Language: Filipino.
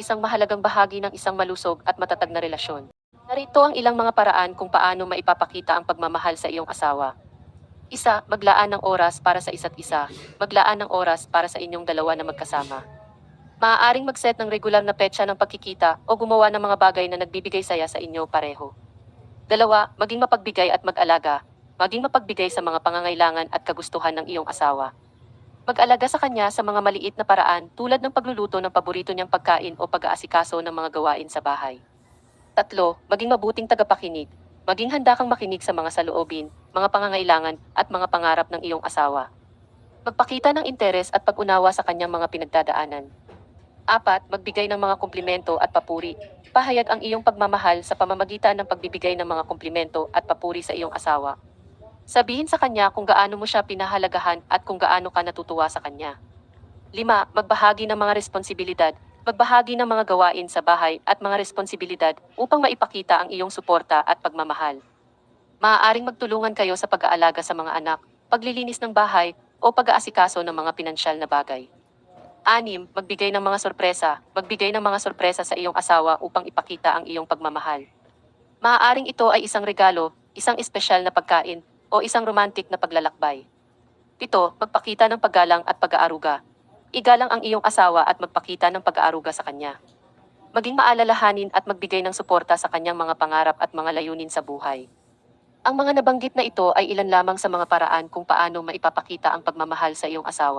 isang mahalagang bahagi ng isang malusog at matatag na relasyon. Narito ang ilang mga paraan kung paano maipapakita ang pagmamahal sa iyong asawa. Isa, maglaan ng oras para sa isa't isa. Maglaan ng oras para sa inyong dalawa na magkasama. Maaaring mag-set ng regular na petsa ng pagkikita o gumawa ng mga bagay na nagbibigay saya sa inyo pareho. Dalawa, maging mapagbigay at mag-alaga. Maging mapagbigay sa mga pangangailangan at kagustuhan ng iyong asawa. Mag-alaga sa kanya sa mga maliit na paraan tulad ng pagluluto ng paborito niyang pagkain o pag-aasikaso ng mga gawain sa bahay. Tatlo, maging mabuting tagapakinig. Maging handa kang makinig sa mga saloobin, mga pangangailangan at mga pangarap ng iyong asawa. Magpakita ng interes at pag-unawa sa kanyang mga pinagdadaanan. Apat, magbigay ng mga komplimento at papuri. Pahayag ang iyong pagmamahal sa pamamagitan ng pagbibigay ng mga komplimento at papuri sa iyong asawa. Sabihin sa kanya kung gaano mo siya pinahalagahan at kung gaano ka natutuwa sa kanya. Lima, magbahagi ng mga responsibilidad. Magbahagi ng mga gawain sa bahay at mga responsibilidad upang maipakita ang iyong suporta at pagmamahal. Maaaring magtulungan kayo sa pag-aalaga sa mga anak, paglilinis ng bahay, o pag-aasikaso ng mga pinansyal na bagay. Anim, magbigay ng mga sorpresa. Magbigay ng mga sorpresa sa iyong asawa upang ipakita ang iyong pagmamahal. Maaaring ito ay isang regalo, isang espesyal na pagkain, o isang romantic na paglalakbay. Pito, magpakita ng paggalang at pag-aaruga. Igalang ang iyong asawa at magpakita ng pag-aaruga sa kanya. Maging maalalahanin at magbigay ng suporta sa kanyang mga pangarap at mga layunin sa buhay. Ang mga nabanggit na ito ay ilan lamang sa mga paraan kung paano maipapakita ang pagmamahal sa iyong asawa.